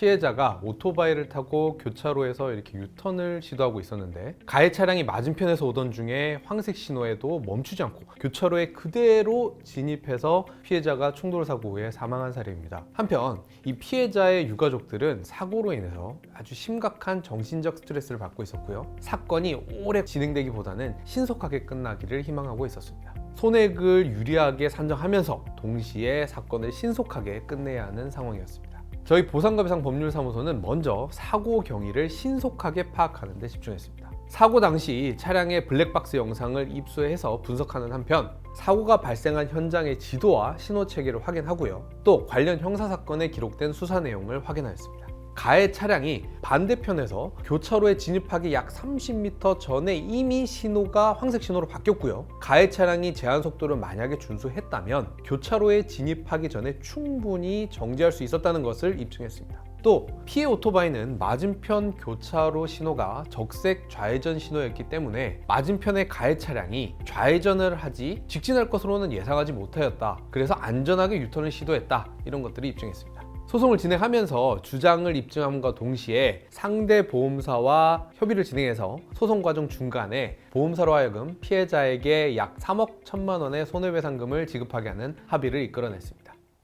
피해자가 오토바이를 타고 교차로에서 이렇게 유턴을 시도하고 있었는데 가해 차량이 맞은편에서 오던 중에 황색 신호에도 멈추지 않고 교차로에 그대로 진입해서 피해자가 충돌 사고 후에 사망한 사례입니다. 한편 이 피해자의 유가족들은 사고로 인해서 아주 심각한 정신적 스트레스를 받고 있었고요. 사건이 오래 진행되기보다는 신속하게 끝나기를 희망하고 있었습니다. 손해를 유리하게 산정하면서 동시에 사건을 신속하게 끝내야 하는 상황이었습니다. 저희 보상가배상 법률사무소는 먼저 사고 경위를 신속하게 파악하는 데 집중했습니다. 사고 당시 차량의 블랙박스 영상을 입수해서 분석하는 한편 사고가 발생한 현장의 지도와 신호 체계를 확인하고요. 또 관련 형사 사건에 기록된 수사 내용을 확인하였습니다. 가해 차량이 반대편에서 교차로에 진입하기 약 30m 전에 이미 신호가 황색 신호로 바뀌었고요. 가해 차량이 제한 속도를 만약에 준수했다면 교차로에 진입하기 전에 충분히 정지할 수 있었다는 것을 입증했습니다. 또 피해 오토바이는 맞은편 교차로 신호가 적색 좌회전 신호였기 때문에 맞은편의 가해 차량이 좌회전을 하지 직진할 것으로는 예상하지 못하였다. 그래서 안전하게 유턴을 시도했다. 이런 것들이 입증했습니다. 소송을 진행하면서 주장을 입증함과 동시에 상대 보험사와 협의를 진행해서 소송 과정 중간에 보험사로 하여금 피해자에게 약 3억 1천만 원의 손해배상금을 지급하게 하는 합의를 이끌어냈습니다.